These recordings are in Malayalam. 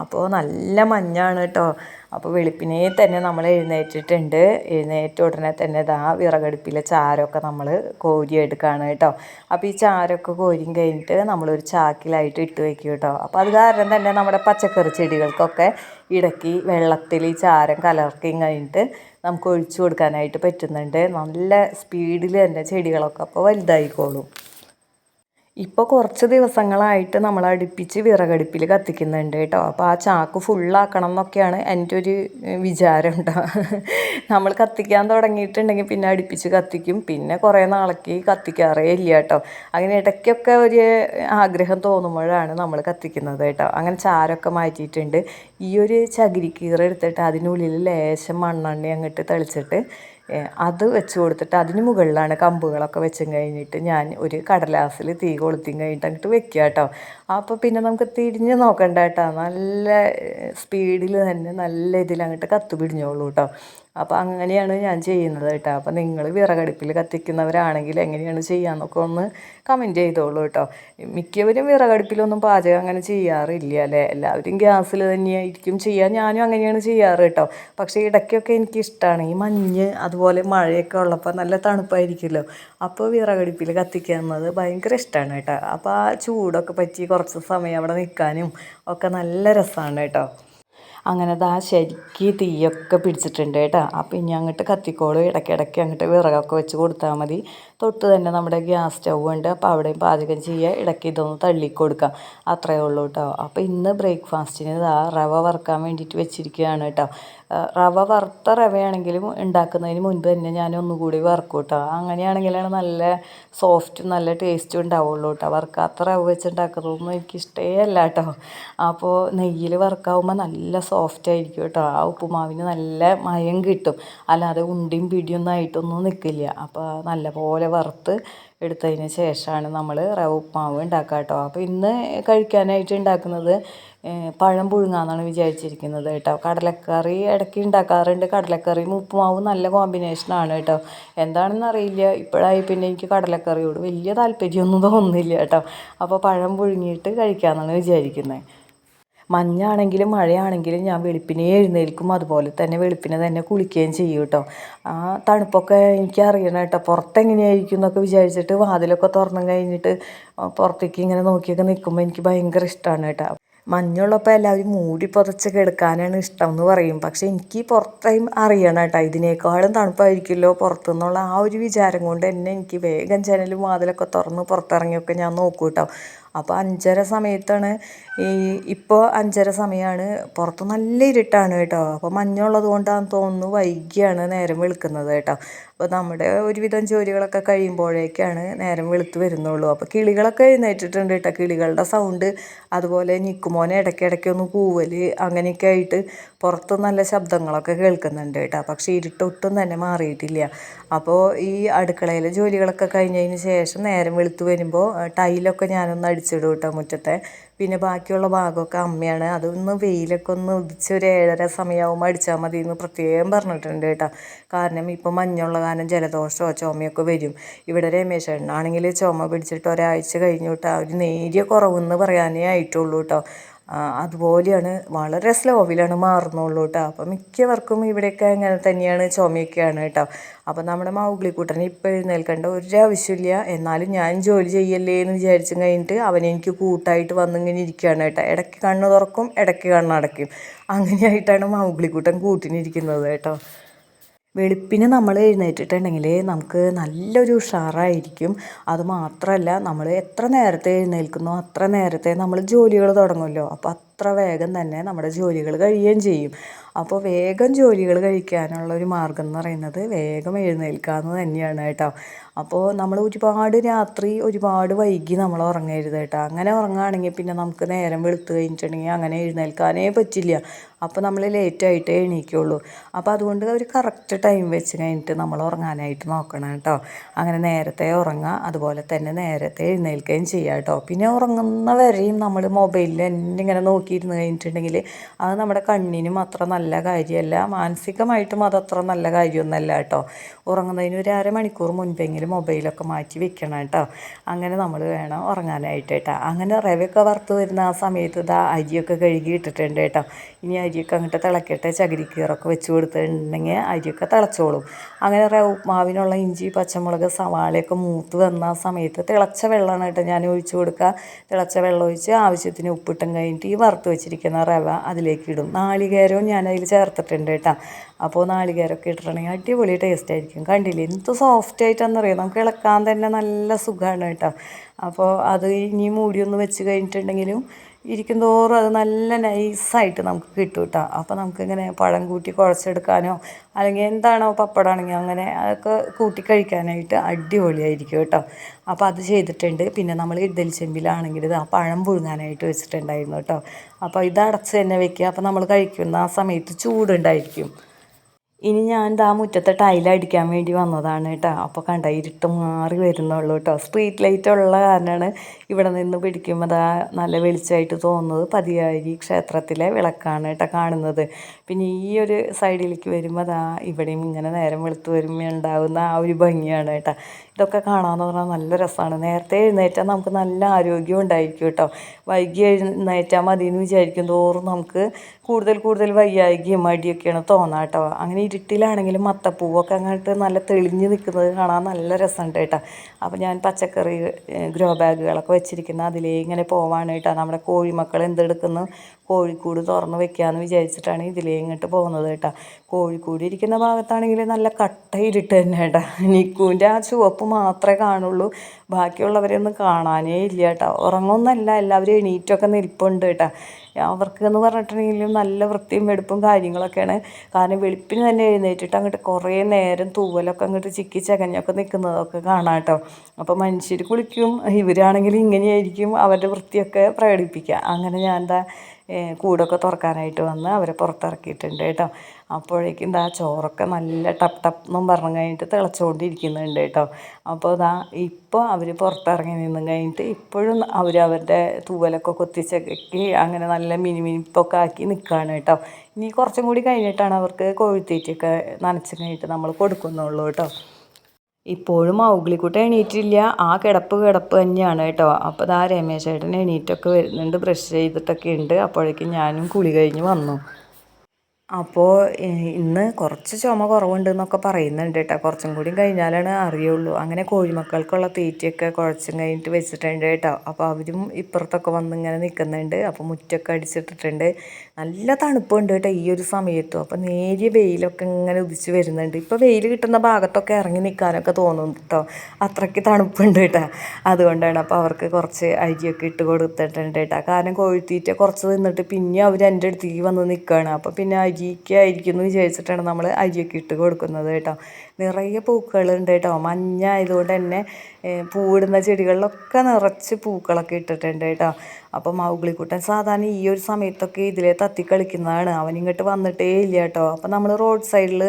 അപ്പോൾ നല്ല മഞ്ഞാണ് കേട്ടോ അപ്പോൾ വെളുപ്പിനെ തന്നെ നമ്മൾ എഴുന്നേറ്റിട്ടുണ്ട്. എഴുന്നേറ്റ ഉടനെ തന്നെ ഇതാ വിറകടുപ്പിലെ ചാരമൊക്കെ നമ്മൾ കോരിയെടുക്കുകയാണ് കേട്ടോ അപ്പോൾ ഈ ചാരമൊക്കെ കോരിയും കഴിഞ്ഞിട്ട് നമ്മളൊരു ചാക്കിലായിട്ട് ഇട്ട് വെക്കും കേട്ടോ അപ്പോൾ അത് കാരണം തന്നെ നമ്മുടെ പച്ചക്കറി ചെടികൾക്കൊക്കെ ഇടയ്ക്ക് വെള്ളത്തിൽ ഈ ചാരം കലർക്കുകയും കഴിഞ്ഞിട്ട് നമുക്ക് ഒഴിച്ചു കൊടുക്കാനായിട്ട് പറ്റുന്നുണ്ട്. നല്ല സ്പീഡിൽ തന്നെ ചെടികളൊക്കെ അപ്പോൾ വലുതായിക്കോളും. ഇപ്പോൾ കുറച്ച് ദിവസങ്ങളായിട്ട് നമ്മൾ അടുപ്പിച്ച് വിറകടുപ്പിൽ കത്തിക്കുന്നുണ്ട് കേട്ടോ. അപ്പോൾ ആ ചാക്ക് ഫുള്ളാക്കണം എന്നൊക്കെയാണ് എന്റെ ഒരു വിചാരം കേട്ടോ നമ്മൾ കത്തിക്കാൻ തുടങ്ങിയിട്ടുണ്ടെങ്കിൽ പിന്നെ അടുപ്പിച്ച് കത്തിക്കും. പിന്നെ കുറേ നാളേക്ക് കത്തിക്കാറേ ഇല്ല കേട്ടോ. അങ്ങനെ ഇടയ്ക്കൊക്കെ ഒരു ആഗ്രഹം തോന്നുമ്പോഴാണ് നമ്മൾ കത്തിക്കുന്നത് കേട്ടോ. അങ്ങനെ ചാരമൊക്കെ മാറ്റിയിട്ടുണ്ട്. ഈ ഒരു ചകിരിക്കീറ എടുത്തിട്ട് അതിനുള്ളിൽ ലേശം മണ്ണെണ്ണ അങ്ങോട്ട് തെളിച്ചിട്ട് അത് വെച്ച് കൊടുത്തിട്ട് അതിന് മുകളിലാണ് കമ്പുകളൊക്കെ വെച്ചും കഴിഞ്ഞിട്ട് ഞാൻ ഒരു കടലാസിൽ തീ കൊളുത്തിയും കഴിഞ്ഞിട്ട് അങ്ങോട്ട് വെക്കുക കേട്ടോ. അപ്പോൾ പിന്നെ നമുക്ക് തിരിഞ്ഞ് നോക്കണ്ട കേട്ടോ. നല്ല സ്പീഡിൽ തന്നെ നല്ല ഇതിൽ അങ്ങോട്ട് കത്ത് പിടിഞ്ഞോളൂ കേട്ടോ. അപ്പോൾ അങ്ങനെയാണ് ഞാൻ ചെയ്യുന്നത് കേട്ടോ. അപ്പോൾ നിങ്ങൾ വിറകടുപ്പിൽ കത്തിക്കുന്നവരാണെങ്കിൽ എങ്ങനെയാണ് ചെയ്യാമെന്നൊക്കെ ഒന്ന് കമന്റ് ചെയ്തോളൂ കേട്ടോ. മിക്കവരും വിറകടുപ്പിലൊന്നും പാചകം അങ്ങനെ ചെയ്യാറില്ല അല്ലേ? എല്ലാവരും ഗ്യാസിൽ തന്നെയായിരിക്കും ചെയ്യുക ഞാനും അങ്ങനെയാണ് ചെയ്യാറ് കേട്ടോ. പക്ഷേ ഇടയ്ക്കൊക്കെ എനിക്ക് ഇഷ്ടമാണ് ഈ മഞ്ഞ് അതുപോലെ മഴയൊക്കെ ഉള്ളപ്പോൾ നല്ല തണുപ്പായിരിക്കുമല്ലോ. അപ്പോൾ വിറകടുപ്പിൽ കത്തിക്കുന്നത് ഭയങ്കര ഇഷ്ടമാണ് കേട്ടോ. അപ്പോൾ ആ ചൂടൊക്കെ പറ്റി കുറച്ച് സമയം അവിടെ നിൽക്കാനും ഒക്കെ നല്ല രസമാണ് കേട്ടോ. അങ്ങനെ ദാ ശരിക്ക് തീയൊക്കെ പിടിച്ചിട്ടുണ്ട് കേട്ടോ. അപ്പോൾ ഇനി അങ്ങോട്ട് കത്തിക്കോളൂ. ഇടയ്ക്കിടയ്ക്ക് അങ്ങോട്ട് വിറകൊക്കെ വെച്ച് കൊടുത്താൽ മതി. തൊട്ട് തന്നെ നമ്മുടെ ഗ്യാസ് സ്റ്റൗ ഉണ്ട് അപ്പോൾ അവിടെയും പാചകം ചെയ്യുക ഇടയ്ക്ക് ഇതൊന്ന് തള്ളി കൊടുക്കാം. അത്രയേ ഉള്ളൂ കേട്ടോ. അപ്പോൾ ഇന്ന് ബ്രേക്ക്ഫാസ്റ്റിന് ഇതാ റവ വറുക്കാൻ വേണ്ടിയിട്ട് വെച്ചിരിക്കുകയാണ് കേട്ടോ. റവ വറുത്ത റവയാണെങ്കിലും ഉണ്ടാക്കുന്നതിന് മുൻപ് തന്നെ ഞാൻ ഒന്നുകൂടി വറുക്കും കേട്ടോ. അങ്ങനെയാണെങ്കിലാണ് നല്ല സോഫ്റ്റും നല്ല ടേസ്റ്റും ഉണ്ടാവുള്ളൂ കേട്ടോ. വറുക്കാത്ത റവ വെച്ചുണ്ടാക്കുന്നതൊന്നും എനിക്ക് ഇഷ്ടമല്ല കേട്ടോ. അപ്പോൾ നെയ്യിൽ വറുക്കാവുമ്പോൾ നല്ല സോഫ്റ്റ് ആയിരിക്കും കേട്ടോ. ആ ഉപ്പുമാവിന് നല്ല മയം കിട്ടും. അല്ലാതെ ഉണ്ടിയും പിടിയൊന്നും ആയിട്ടൊന്നും നിൽക്കില്ല അപ്പോൾ നല്ല പോലെ വറുത്ത് എടുത്തതിന് ശേഷമാണ് നമ്മൾ റവ ഉപ്പുമാവ് ഉണ്ടാക്കുക കേട്ടോ. അപ്പോൾ ഇന്ന് കഴിക്കാനായിട്ട് ഉണ്ടാക്കുന്നത് പഴം പുഴുങ്ങാന്നാണ് വിചാരിച്ചിരിക്കുന്നത് കേട്ടോ. കടലക്കറി ഇടയ്ക്ക് ഉണ്ടാക്കാറുണ്ട്. കടലക്കറിയും ഉപ്പുമാവും നല്ല കോമ്പിനേഷനാണ് കേട്ടോ. എന്താണെന്ന് അറിയില്ല. ഇപ്പോഴായി പിന്നെ എനിക്ക് കടലക്കറിയോട് വലിയ താല്പര്യമൊന്നും തോന്നുന്നില്ല കേട്ടോ. അപ്പോൾ പഴം പുഴുങ്ങിയിട്ട് കഴിക്കാമെന്നാണ് വിചാരിക്കുന്നത്. മഞ്ഞാണെങ്കിലും മഴയാണെങ്കിലും ഞാൻ വെളുപ്പിനെ എഴുന്നേൽക്കും. അതുപോലെ തന്നെ വെളുപ്പിനെ തന്നെ കുളിക്കുകയും ചെയ്യും കേട്ടോ. ആ തണുപ്പൊക്കെ എനിക്കറിയണം കേട്ടോ. പുറത്തെങ്ങനെയായിരിക്കും എന്നൊക്കെ വിചാരിച്ചിട്ട് വാതിലൊക്കെ തുറന്നു കഴിഞ്ഞിട്ട് പുറത്തേക്ക് ഇങ്ങനെ നോക്കിയൊക്കെ നിൽക്കുമ്പോൾ എനിക്ക് ഭയങ്കര ഇഷ്ടമാണ് കേട്ടോ. മഞ്ഞുള്ളപ്പോൾ എല്ലാവരും മൂടി പുതച്ച് കിടക്കാനാണ് ഇഷ്ടം എന്ന് പറയും. പക്ഷേ എനിക്ക് പുറത്തേയും അറിയണം കേട്ടോ. ഇതിനേക്കാളും തണുപ്പായിരിക്കുമല്ലോ പുറത്തുനിന്നുള്ള ആ ഒരു വിചാരം കൊണ്ട് തന്നെ എനിക്ക് വേഗം ജനലും വാതിലൊക്കെ തുറന്ന് പുറത്തിറങ്ങിയൊക്കെ ഞാൻ നോക്കും കേട്ടോ. അപ്പോൾ അഞ്ചര സമയത്താണ് ഈ ഇപ്പോൾ അഞ്ചര സമയമാണ് പുറത്ത് നല്ല ഇരുട്ടാണ് കേട്ടോ. അപ്പോൾ മഞ്ഞുള്ളത് കൊണ്ടാണെന്ന് തോന്നുന്നു വൈകിയാണ് നേരം വെളുക്കുന്നത് കേട്ടോ. അപ്പോൾ നമ്മുടെ ഒരുവിധം ജോലികളൊക്കെ കഴിയുമ്പോഴേക്കാണ് നേരം വെളുത്ത് വരുന്നുള്ളൂ. അപ്പോൾ കിളികളൊക്കെ എഴുന്നേറ്റിട്ടുണ്ട് കേട്ടോ. കിളികളുടെ സൗണ്ട് അതുപോലെ നിക്കുമോനെ ഇടയ്ക്കിടയ്ക്ക് ഒന്ന് കൂവൽ അങ്ങനെയൊക്കെ ആയിട്ട് പുറത്ത് നല്ല ശബ്ദങ്ങളൊക്കെ കേൾക്കുന്നുണ്ട് കേട്ടോ. പക്ഷേ ഇരുട്ടൊട്ടും തന്നെ മാറിയിട്ടില്ല. അപ്പോൾ ഈ അടുക്കളയിലെ ജോലികളൊക്കെ കഴിഞ്ഞതിന് ശേഷം നേരം വെളുത്ത് വരുമ്പോൾ ടൈലൊക്കെ ഞാനൊന്ന് അടിച്ചിടും കേട്ടോ മുറ്റത്തെ. പിന്നെ ബാക്കിയുള്ള ഭാഗമൊക്കെ അമ്മയാണ്. അതൊന്ന് വെയിലൊക്കെ ഒന്ന് ഉദിച്ച് ഒരു ഏഴര സമയമാകുമ്പോൾ അടിച്ചാൽ മതി എന്ന് പ്രത്യേകം പറഞ്ഞിട്ടുണ്ട് കേട്ടോ. കാരണം ഇപ്പം മഞ്ഞുള്ള കാരണം ജലദോഷമോ ചുമയൊക്കെ വരും. ഇവിടെ രമേശേട്ടനാണെങ്കിൽ ചുമ പിടിച്ചിട്ട് ഒരാഴ്ച കഴിഞ്ഞു കേട്ടോ ഒരു നേരിയ കുറവെന്ന് പറയാനേ ആയിട്ടുള്ളൂ കേട്ടോ. അതുപോലെയാണ് വളരെ സ്ലോവിലാണ് മാറുന്നുള്ളൂ കേട്ടോ അപ്പം മിക്കവർക്കും ഇവിടെയൊക്കെ ഇങ്ങനെ തന്നെയാണ് ചുമയൊക്കെയാണ് കേട്ടോ അപ്പം നമ്മുടെ മൗഗ്ലിക്കുട്ടൻ ഇപ്പം എഴുന്നേൽക്കേണ്ട ഒരാവശ്യമില്ല എന്നാലും ഞാൻ ജോലി ചെയ്യല്ലേ എന്ന് വിചാരിച്ചു കഴിഞ്ഞിട്ട് അവൻ എനിക്ക് കൂട്ടായിട്ട് വന്നിങ്ങനെ ഇരിക്കുകയാണ് കേട്ടോ ഇടയ്ക്ക് കണ്ണ് തുറക്കും ഇടയ്ക്ക് കണ്ണടയ്ക്കും അങ്ങനെയായിട്ടാണ് മൗഗ്ലിക്കുട്ടൻ കൂട്ടിനിരിക്കുന്നത് കേട്ടോ വെളുപ്പിന് നമ്മൾ എഴുന്നേറ്റിട്ടുണ്ടെങ്കിൽ നമുക്ക് നല്ലൊരു ഉഷാറായിരിക്കും. അതുമാത്രമല്ല നമ്മൾ എത്ര നേരത്തെ എഴുന്നേൽക്കുന്നോ അത്ര നേരത്തെ നമ്മൾ ജോലികൾ തുടങ്ങുമല്ലോ. അപ്പോൾ അത്ര വേഗം തന്നെ നമ്മുടെ ജോലികൾ കഴിയുകയും ചെയ്യും. അപ്പോൾ വേഗം ജോലികൾ കഴിക്കാനുള്ള ഒരു മാർഗം എന്ന് പറയുന്നത് വേഗം എഴുന്നേൽക്കുക എന്ന് തന്നെയാണ് കേട്ടോ. അപ്പോൾ നമ്മൾ ഒരുപാട് രാത്രി ഒരുപാട് വൈകി നമ്മൾ ഉറങ്ങരുത് കേട്ടോ. അങ്ങനെ ഉറങ്ങുകയാണെങ്കിൽ പിന്നെ നമുക്ക് നേരം വെളുത്ത് കഴിഞ്ഞിട്ടുണ്ടെങ്കിൽ അങ്ങനെ എഴുന്നേൽക്കാനേ പറ്റില്ല. അപ്പോൾ നമ്മൾ ലേറ്റായിട്ടേ എണീക്കുള്ളൂ. അപ്പോൾ അതുകൊണ്ട് ഒരു കറക്റ്റ് ടൈം വെച്ച് കഴിഞ്ഞിട്ട് നമ്മൾ ഉറങ്ങാനായിട്ട് നോക്കണം കേട്ടോ. അങ്ങനെ നേരത്തെ ഉറങ്ങുക അതുപോലെ തന്നെ നേരത്തെ എഴുന്നേൽക്കുകയും ചെയ്യുക കേട്ടോ. പിന്നെ ഉറങ്ങുന്ന വരെയും നമ്മൾ മൊബൈലിൽ തന്നെ ഇങ്ങനെ നോക്കി നോക്കിയിരുന്ന് കഴിഞ്ഞിട്ടുണ്ടെങ്കിൽ അത് നമ്മുടെ കണ്ണിനും അത്ര നല്ല കാര്യമല്ല. മാനസികമായിട്ടും അതത്ര നല്ല കാര്യമൊന്നുമല്ല കേട്ടോ. ഉറങ്ങുന്നതിന് ഒരു അരമണിക്കൂർ മുൻപെങ്കിലും മൊബൈലൊക്കെ മാറ്റി വെക്കണം കേട്ടോ. അങ്ങനെ നമ്മൾ വേണം ഉറങ്ങാനായിട്ട് കേട്ടോ. അങ്ങനെ റവയൊക്കെ വറുത്ത് വരുന്ന ആ സമയത്ത് ഇതാ അരിയൊക്കെ കഴുകി ഇട്ടിട്ടുണ്ട് കേട്ടോ. ഇനി അരിയൊക്കെ അങ്ങോട്ട് തിളക്കട്ടെ. ചകിരിക്കീറൊക്കെ വെച്ച് കൊടുത്തിട്ടുണ്ടെങ്കിൽ അരിയൊക്കെ തിളച്ചോളും. അങ്ങനെ റവ ഉപ്മാവിനുള്ള ഇഞ്ചി പച്ചമുളക് സവാളയൊക്കെ മൂത്ത് വന്ന ആ സമയത്ത് തിളച്ച വെള്ളമാണ് കേട്ടോ ഞാൻ ഒഴിച്ച് കൊടുക്കുക. തിളച്ച വെള്ളം ഒഴിച്ച് ആവശ്യത്തിന് ഉപ്പിട്ടും കഴിഞ്ഞിട്ട് ഈ വെച്ചിരിക്കുന്ന റവ അതിലേക്ക് ഇടും. നാളികേരവും ഞാൻ അതിൽ ചേർത്തിട്ടുണ്ട് കേട്ടോ. അപ്പോൾ നാളികേരമൊക്കെ ഇട്ടിട്ടുണ്ടെങ്കിൽ അടിപൊളി ടേസ്റ്റ് ആയിരിക്കും. കണ്ടില്ലേ? എന്ത് സോഫ്റ്റ് ആയിട്ടാണെന്നറിയാം നമുക്ക് ഇളക്കാൻ തന്നെ നല്ല സുഖമാണ് കേട്ടോ. അപ്പോൾ അത് ഇനി മൂടിയൊന്ന് വെച്ച് കഴിഞ്ഞിട്ടുണ്ടെങ്കിലും ഇരിക്കും തോറും അത് നല്ല നൈസായിട്ട് നമുക്ക് കിട്ടും കേട്ടോ അപ്പോൾ നമുക്കിങ്ങനെ പഴം കൂട്ടി കുഴച്ചെടുക്കാനോ അല്ലെങ്കിൽ എന്താണോ പപ്പടമാണെങ്കിൽ അങ്ങനെ അതൊക്കെ കൂട്ടി കഴിക്കാനായിട്ട് അടിപൊളിയായിരിക്കും കേട്ടോ. അപ്പോൾ അത് ചെയ്തിട്ടുണ്ട്. പിന്നെ നമ്മൾ ഇഡ്ഡലി ചെമ്പിലാണെങ്കിൽ ഇത് ആ പഴം പുഴുങ്ങാനായിട്ട് വെച്ചിട്ടുണ്ടായിരുന്നു കേട്ടോ. അപ്പോൾ ഇത് അടച്ച് തന്നെ വെക്കുക. അപ്പോൾ നമ്മൾ കഴിക്കുന്ന ആ സമയത്ത് ചൂടുണ്ടായിരിക്കും. ഇനി ഞാൻ ദാ മുറ്റത്തെ ടൈലടിക്കാൻ വേണ്ടി വന്നതാണ് കേട്ടോ. അപ്പോൾ കണ്ട ഇരുട്ട് മാറി വരുന്നുള്ളൂ കേട്ടോ. സ്ട്രീറ്റ് ലൈറ്റ് ഉള്ള കാരണമാണ് ഇവിടെ നിന്ന് പിടിക്കുമ്പോൾ ദാ നല്ല വെളിച്ചമായിട്ട് തോന്നുന്നത് പതിയാരി ക്ഷേത്രത്തിലെ വിളക്കാണ് കേട്ടോ കാണുന്നത്. പിന്നെ ഈ ഒരു സൈഡിലേക്ക് വരുമ്പോൾ ദാ ഇവിടെയും ഇങ്ങനെ നേരം വെളുത്ത് വരുമ്പോൾ ഉണ്ടാകുന്ന ആ ഒരു ഭംഗിയാണ് കേട്ടോ. ഇതൊക്കെ കാണാമെന്ന് പറഞ്ഞാൽ നല്ല രസമാണ് നേരത്തെ എഴുന്നേറ്റാൽ നമുക്ക് നല്ല ആരോഗ്യം ഉണ്ടായിരിക്കും കേട്ടോ. വൈകി എഴുന്നേറ്റാൽ മതി എന്ന് വിചാരിക്കും തോറും നമുക്ക് കൂടുതൽ കൂടുതൽ വയ്യായികയും മടിയൊക്കെയാണ് തോന്നാം കേട്ടോ. അങ്ങനെ ഇരുട്ടിലാണെങ്കിലും മത്തപ്പൂവൊക്കെ അങ്ങോട്ട് നല്ല തെളിഞ്ഞ് നിൽക്കുന്നത് കാണാൻ നല്ല രസമുണ്ട് കേട്ടോ. അപ്പോൾ ഞാൻ പച്ചക്കറി ഗ്രോ ബാഗുകളൊക്കെ വെച്ചിരിക്കുന്ന. അതിലേ ഇങ്ങനെ പോവാണ് കേട്ടോ. നമ്മുടെ കോഴിമക്കൾ എന്തെടുക്കുന്നു? കോഴിക്കൂട് തുറന്ന് വെക്കാമെന്ന് വിചാരിച്ചിട്ടാണ് ഇതിലേ ഇങ്ങോട്ട് പോകുന്നത് കേട്ടോ. കോഴിക്കൂട് ഇരിക്കുന്ന ഭാഗത്താണെങ്കിൽ നല്ല കട്ട ഇരുട്ട് തന്നെ കേട്ടോ. നിക്കൂന്റെ ആ ചുവപ്പ് മാത്രമേ കാണുള്ളൂ. ബാക്കിയുള്ളവരെയൊന്നും കാണാനേ ഇല്ല കേട്ടോ. ഉറങ്ങുന്നല്ല എല്ലാവരും എണീറ്റൊക്കെ നിൽപ്പുണ്ട് കേട്ടോ. അവർക്ക് എന്ന് പറഞ്ഞിട്ടുണ്ടെങ്കിലും നല്ല വൃത്തിയും വെടുപ്പും കാര്യങ്ങളൊക്കെയാണ്. കാരണം വെളുപ്പിന് തന്നെ എഴുന്നേറ്റിട്ട് അങ്ങോട്ട് കുറേ നേരം തൂവലൊക്കെ അങ്ങോട്ട് ചിക്കി ചകഞ്ഞൊക്കെ നിൽക്കുന്നതൊക്കെ കാണാം കേട്ടോ. അപ്പോൾ മനുഷ്യർ കുളിക്കും ഇവരാണെങ്കിൽ ഇങ്ങനെയായിരിക്കും അവരുടെ വൃത്തിയൊക്കെ പ്രകടിപ്പിക്കുക. അങ്ങനെ ഞാൻ എന്താ കൂടൊക്കെ തുറക്കാനായിട്ട് വന്ന് അവരെ പുറത്തിറക്കിയിട്ടുണ്ട് കേട്ടോ. അപ്പോഴേക്കും ഇതാ ചോറൊക്കെ നല്ല ടപ്പ് ടപ്പ് എന്നും പറഞ്ഞു കഴിഞ്ഞിട്ട് തിളച്ചുകൊണ്ടിരിക്കുന്നുണ്ട് കേട്ടോ. അപ്പോൾ ഇതാ ഇപ്പോൾ അവർ പുറത്തിറങ്ങി നിന്നും കഴിഞ്ഞിട്ട് ഇപ്പോഴും അവർ അവരുടെ തൂവലൊക്കെ കൊത്തിച്ചക്കി അങ്ങനെ നല്ല മിനി മിനിപ്പൊക്കെ ആക്കി നിൽക്കുകയാണ് കേട്ടോ. ഇനി കുറച്ചും കൂടി കഴിഞ്ഞിട്ടാണ് അവർക്ക് കോഴിത്തീറ്റയൊക്കെ നനച്ച് കഴിഞ്ഞിട്ട് നമ്മൾ കൊടുക്കുന്നുള്ളൂ കേട്ടോ. ഇപ്പോഴും മൗഗ്ലിക്കുട്ട എണീറ്റില്ല. ആ കിടപ്പ് കിടപ്പ് തന്നെയാണ് കേട്ടോ. അപ്പോൾ ദാ രമേശേട്ടൻ എണീറ്റൊക്കെ വരുന്നുണ്ട്. ബ്രഷ് ചെയ്തിട്ടൊക്കെ ഉണ്ട്. അപ്പോഴേക്കും ഞാനും കുളി കഴിഞ്ഞ് വന്നു. അപ്പോൾ ഇന്ന് കുറച്ച് ചുമ കുറവുണ്ട് എന്നൊക്കെ പറയുന്നുണ്ട് കേട്ടോ കുറച്ചും കൂടി കഴിഞ്ഞാലാണ് അറിയുള്ളൂ. അങ്ങനെ കോഴിമക്കൾക്കുള്ള തീറ്റയൊക്കെ കുഴച്ചും കഴിഞ്ഞിട്ട് വെച്ചിട്ടുണ്ട് കേട്ടോ അപ്പോൾ അവരും ഇപ്പുറത്തൊക്കെ വന്ന് ഇങ്ങനെ നിൽക്കുന്നുണ്ട്. അപ്പോൾ മുറ്റൊക്കെ അടിച്ചിട്ടിട്ടുണ്ട്. നല്ല തണുപ്പുണ്ട് കേട്ടോ ഈ ഒരു സമയത്തും. അപ്പോൾ നേരിയ വെയിലൊക്കെ ഇങ്ങനെ ഉദിച്ച് വരുന്നുണ്ട്. ഇപ്പോൾ വെയിൽ കിട്ടുന്ന ഭാഗത്തൊക്കെ ഇറങ്ങി നിൽക്കാനൊക്കെ തോന്നും കേട്ടോ അത്രയ്ക്ക് തണുപ്പുണ്ട് കേട്ടോ അതുകൊണ്ടാണ് അപ്പോൾ അവർക്ക് കുറച്ച് അരിയൊക്കെ ഇട്ട് കൊടുത്തിട്ടുണ്ട് കേട്ടോ കാരണം കോഴിത്തീറ്റ കുറച്ച് തിന്നിട്ട് പിന്നെ അവർ എന്റെ അടുത്തേക്ക് വന്ന് നിൽക്കുകയാണ്. അപ്പോൾ പിന്നെ അരിക്കായിരിക്കും എന്ന് വിചാരിച്ചിട്ടാണ് നമ്മൾ അരിയൊക്കെ ഇട്ട് കൊടുക്കുന്നത് കേട്ടോ. നിറയെ പൂക്കളുണ്ട് കേട്ടോ. മഞ്ഞ ആയതുകൊണ്ട് തന്നെ പൂവിടുന്ന ചെടികളിലൊക്കെ നിറച്ച് പൂക്കളൊക്കെ ഇട്ടിട്ടുണ്ട് കേട്ടോ. അപ്പോൾ മൗഗ്ലിക്കുട്ടൻ സാധാരണ ഈ ഒരു സമയത്തൊക്കെ ഇതിലെ തത്തി കളിക്കുന്നതാണ് അവൻ ഇങ്ങോട്ട് വന്നിട്ടേ ഇല്ല കേട്ടോ. അപ്പോൾ നമ്മൾ റോഡ് സൈഡിൽ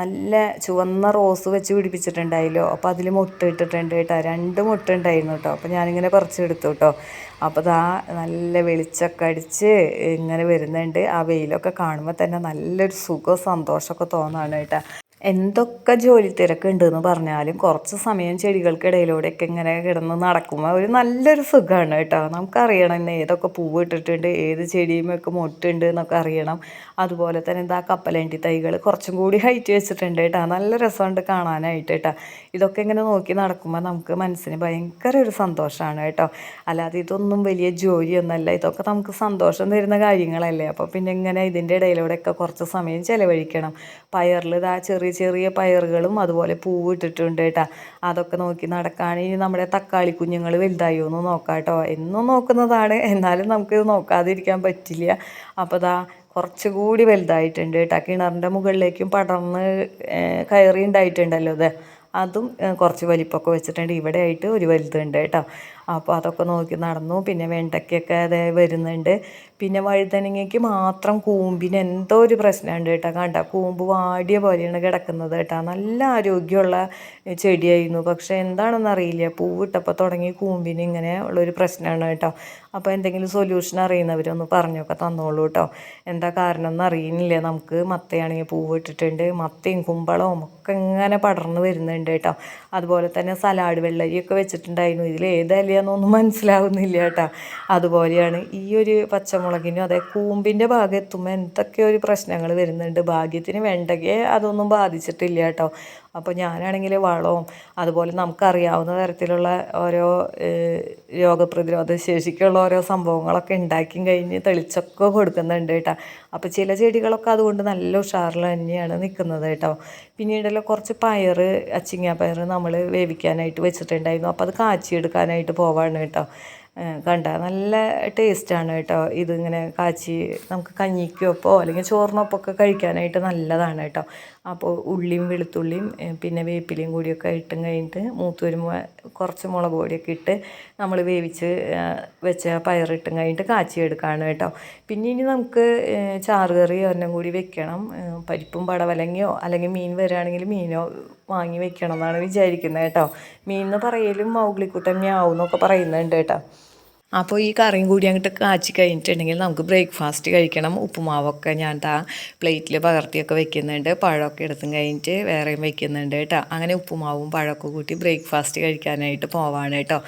നല്ല ചുവന്ന റോസ് വെച്ച് പിടിപ്പിച്ചിട്ടുണ്ടായില്ലോ. അപ്പോൾ അതിൽ മുട്ട ഇട്ടിട്ടുണ്ട് കേട്ടോ. രണ്ട് മുട്ട ഉണ്ടായിരുന്നു കേട്ടോ. അപ്പോൾ ഞാനിങ്ങനെ പറിച്ചെടുത്തു കേട്ടോ. അപ്പോൾ ദാ നല്ല വെളിച്ചൊക്കെ അടിച്ച് ഇങ്ങനെ വരുന്നുണ്ട്. ആ വെയിലൊക്കെ കാണുമ്പോൾ തന്നെ നല്ലൊരു സുഖവും സന്തോഷമൊക്കെ തോന്നാണ് കേട്ടോ. എന്തൊക്കെ ജോലി തിരക്കുണ്ട് എന്ന് പറഞ്ഞാലും കുറച്ച് സമയം ചെടികൾക്കിടയിലൂടെയൊക്കെ ഇങ്ങനെ കിടന്ന് നടക്കുമ്പോൾ ഒരു നല്ലൊരു സുഖമാണ് കേട്ടോ. നമുക്കറിയണം ഇന്ന് ഏതൊക്കെ പൂവ് ഇട്ടിട്ടുണ്ട് ഏത് ചെടിയുമൊക്കെ മൊട്ടുണ്ട് എന്നൊക്കെ അറിയണം. അതുപോലെ തന്നെ എന്താ കപ്പലണ്ടി തൈകൾ കുറച്ചും കൂടി ഹൈറ്റ് വെച്ചിട്ടുണ്ട് കേട്ടോ. നല്ല രസമുണ്ട് കാണാനായിട്ട് കേട്ടോ. ഇതൊക്കെ ഇങ്ങനെ നോക്കി നടക്കുമ്പോൾ നമുക്ക് മനസ്സിന് ഭയങ്കര ഒരു സന്തോഷമാണ് കേട്ടോ. അല്ലാതെ ഇതൊന്നും വലിയ ജോലിയൊന്നുമല്ല ഇതൊക്കെ നമുക്ക് സന്തോഷം തരുന്ന കാര്യങ്ങളല്ലേ. അപ്പോൾ പിന്നെ ഇങ്ങനെ ഇതിന്റെ ഇടയിലൂടെയൊക്കെ കുറച്ച് സമയം ചിലവഴിക്കണം. പയറിൽ ഇതാ ചെറിയ ചെറിയ ചെറിയ പയറുകളും അതുപോലെ പൂവ് ഇട്ടിട്ടുണ്ട് കേട്ടോ. അതൊക്കെ നോക്കി നടക്കാൻ ഇനി നമ്മുടെ തക്കാളി കുഞ്ഞുങ്ങൾ വലുതായോ എന്ന് നോക്കാം കേട്ടോ. എന്നും നോക്കുന്നതാണ്. എന്നാലും നമുക്കിത് നോക്കാതിരിക്കാൻ പറ്റില്ല. അപ്പോൾ ദാ കുറച്ചുകൂടി വലുതായിട്ടുണ്ട് കേട്ടോ. കിണറിന്റെ മുകളിലേക്കും പടർന്ന് കയറി ഉണ്ടായിട്ടുണ്ടല്ലോ അത് അതും കുറച്ച് വലിപ്പമൊക്കെ വെച്ചിട്ടുണ്ട്. ഇവിടെ ആയിട്ട് ഒരു വലുതുണ്ട് കേട്ടോ. അപ്പോൾ അതൊക്കെ നോക്കി നടന്നു. പിന്നെ വെണ്ടയ്ക്കൊക്കെ അതേ വരുന്നുണ്ട്. പിന്നെ വഴുതനങ്ങയ്ക്ക് മാത്രം കൂമ്പിന് എന്തോ ഒരു പ്രശ്നമുണ്ട് കേട്ടോ. കണ്ട? കൂമ്പ് വാടിയ പോലെയാണ് കിടക്കുന്നത് കേട്ടോ. നല്ല ആരോഗ്യമുള്ള ചെടിയായിരുന്നു. പക്ഷേ എന്താണെന്ന് അറിയില്ല. പൂവിട്ടപ്പോൾ തുടങ്ങി കൂമ്പിന് ഇങ്ങനെ ഉള്ളൊരു പ്രശ്നമാണ് കേട്ടോ. അപ്പോൾ എന്തെങ്കിലും സൊല്യൂഷൻ അറിയുന്നവരൊന്ന് പറഞ്ഞൊക്കെ തന്നോളൂ കേട്ടോ. എന്താ കാരണം എന്ന് അറിയുന്നില്ല. നമുക്ക് മത്തയാണെങ്കിൽ പൂവ് ഇട്ടിട്ടുണ്ട്. മത്തയും കുമ്പളവും ഒക്കെ ഇങ്ങനെ പടർന്നു വരുന്നുണ്ട് കേട്ടോ. അതുപോലെ തന്നെ സലാഡ് വെള്ളരിയൊക്കെ വെച്ചിട്ടുണ്ടായിരുന്നു. ഇതിൽ ഏതല്ലയെന്നൊന്നും മനസ്സിലാവുന്നില്ല കേട്ടോ. അതുപോലെയാണ് ഈ ഒരു പച്ചമുളകിനും അതേ കൂമ്പിന്റെ ഭാഗം എത്തുമ്പോൾ എന്തൊക്കെയോ ഒരു പ്രശ്നങ്ങൾ വരുന്നുണ്ട്. ഭാഗ്യത്തിന് വെണ്ടയ്ക്ക് അതൊന്നും ബാധിച്ചിട്ടില്ല കേട്ടോ. അപ്പോൾ ഞാനാണെങ്കിൽ വളവും അതുപോലെ നമുക്കറിയാവുന്ന തരത്തിലുള്ള ഓരോ രോഗപ്രതിരോധ ശേഷിക്കുള്ള ഓരോ സംഭവങ്ങളൊക്കെ ഉണ്ടാക്കി കഴിഞ്ഞ് തെളിച്ചൊക്കെ കൊടുക്കുന്നുണ്ട് കേട്ടോ. അപ്പോൾ ചില ചെടികളൊക്കെ അതുകൊണ്ട് നല്ല ഉഷാറിൽ തന്നെയാണ് നിൽക്കുന്നത് കേട്ടോ. പിന്നീടല്ലോ കുറച്ച് പയർ അച്ചിങ്ങ പയർ നമ്മൾ വേവിക്കാനായിട്ട് വെച്ചിട്ടുണ്ടായിരുന്നു. അപ്പോൾ അത് കാച്ചിയെടുക്കാനായിട്ട് പോവാണ് കേട്ടോ. കണ്ട നല്ല ടേസ്റ്റാണ് കേട്ടോ. ഇതിങ്ങനെ കാച്ചി നമുക്ക് കഞ്ഞിക്കൊപ്പോ അല്ലെങ്കിൽ ചോറിനൊപ്പമൊക്കെ കഴിക്കാനായിട്ട് നല്ലതാണ് കേട്ടോ. അപ്പോൾ ഉള്ളിയും വെളുത്തുള്ളിയും പിന്നെ വേപ്പിലയും കൂടിയൊക്കെ ഇട്ടും കഴിഞ്ഞിട്ട് മൂത്ത് വരുമ്പോൾ കുറച്ച് മുളക് പൊടിയൊക്കെ ഇട്ട് നമ്മൾ വേവിച്ച് വെച്ച പയറിട്ടും കഴിഞ്ഞിട്ട് കാച്ചിയെടുക്കുകയാണ് കേട്ടോ. പിന്നെ ഇനി നമുക്ക് ചാറ് കറി ഒരെണ്ണം കൂടി വെക്കണം. പരിപ്പും പടവലങ്ങയോ അല്ലെങ്കിൽ മീൻ വരികയാണെങ്കിൽ മീനോ വാങ്ങി വെക്കണം എന്നാണ് വിചാരിക്കുന്നത് കേട്ടോ. മീൻ എന്ന് പറയലും മൗഗ്ലിക്കുട്ടൻ ഞാവും എന്നൊക്കെ പറയുന്നുണ്ട് കേട്ടോ. അപ്പോൾ ഈ കറിയും കൂടി അങ്ങോട്ട് കാച്ചി കഴിഞ്ഞിട്ടുണ്ടെങ്കിൽ നമുക്ക് ബ്രേക്ക്ഫാസ്റ്റ് കഴിക്കണം. ഉപ്പുമാവൊക്കെ ഞാൻ താ പ്ലേറ്റിൽ പകർത്തിയൊക്കെ വെക്കുന്നുണ്ട്. പഴമൊക്കെ എടുത്തും കഴിഞ്ഞിട്ട് വേറെയും വെക്കുന്നുണ്ട് കേട്ടോ. അങ്ങനെ ഉപ്പുമാവും പഴമൊക്കെ കൂട്ടി ബ്രേക്ക്ഫാസ്റ്റ് കഴിക്കാനായിട്ട് പോവാണ് കേട്ടോ.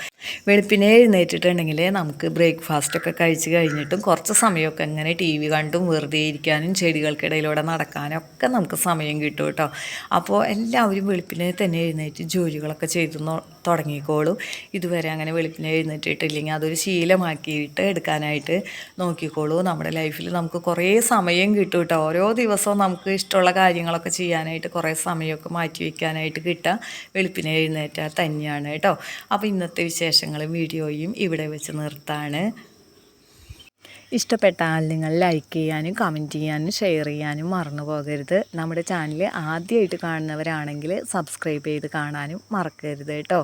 വെളുപ്പിനെ എഴുന്നേറ്റിട്ടുണ്ടെങ്കിൽ നമുക്ക് ബ്രേക്ക്ഫാസ്റ്റൊക്കെ കഴിച്ച് കഴിഞ്ഞിട്ടും കുറച്ച് സമയമൊക്കെ ഇങ്ങനെ ടി വി കണ്ടും വെറുതെ ഇരിക്കാനും ചെടികൾക്കിടയിലൂടെ നടക്കാനും ഒക്കെ നമുക്ക് സമയം കിട്ടും കേട്ടോ. അപ്പോൾ എല്ലാവരും വെളുപ്പിനെ തന്നെ എഴുന്നേറ്റ് ജോലികളൊക്കെ ചെയ്തു തുടങ്ങിക്കോളും. ഇതുവരെ അങ്ങനെ വെളുപ്പിനെ എഴുന്നേറ്റിട്ടില്ലെങ്കിൽ അതൊരു ശീലമാക്കിയിട്ട് എടുക്കാനായിട്ട് നോക്കിക്കോളൂ. നമ്മുടെ ലൈഫിൽ നമുക്ക് കുറേ സമയം കിട്ടും കേട്ടോ. ഓരോ ദിവസവും നമുക്ക് ഇഷ്ടമുള്ള കാര്യങ്ങളൊക്കെ ചെയ്യാനായിട്ട് കുറേ സമയമൊക്കെ മാറ്റി വയ്ക്കാനായിട്ട് കിട്ടുക. വെളുപ്പിനെ എഴുന്നേറ്റാൽ തന്നെയാണ് കേട്ടോ. അപ്പോൾ ഇന്നത്തെ വിശേഷങ്ങളും വീഡിയോയും ഇവിടെ വെച്ച് നിർത്താണ്. ഇഷ്ടപ്പെട്ടാൽ നിങ്ങൾ ലൈക്ക് ചെയ്യാനും കമന്റ് ചെയ്യാനും ഷെയർ ചെയ്യാനും മറന്നു പോകരുത്. നമ്മുടെ ചാനൽ ആദ്യമായിട്ട് കാണുന്നവരാണെങ്കിൽ സബ്സ്ക്രൈബ് ചെയ്ത് കാണാനും മറക്കരുത് കേട്ടോ.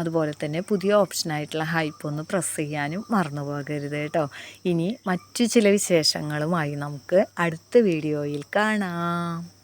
അതുപോലെ തന്നെ പുതിയ ഓപ്ഷനായിട്ടുള്ള ഹൈപ്പ് ഒന്ന് പ്രസ് ചെയ്യാനും മറന്നു പോകരുത് കേട്ടോ. ഇനി മറ്റു ചില വിശേഷങ്ങളുമായി നമുക്ക് അടുത്ത വീഡിയോയിൽ കാണാം.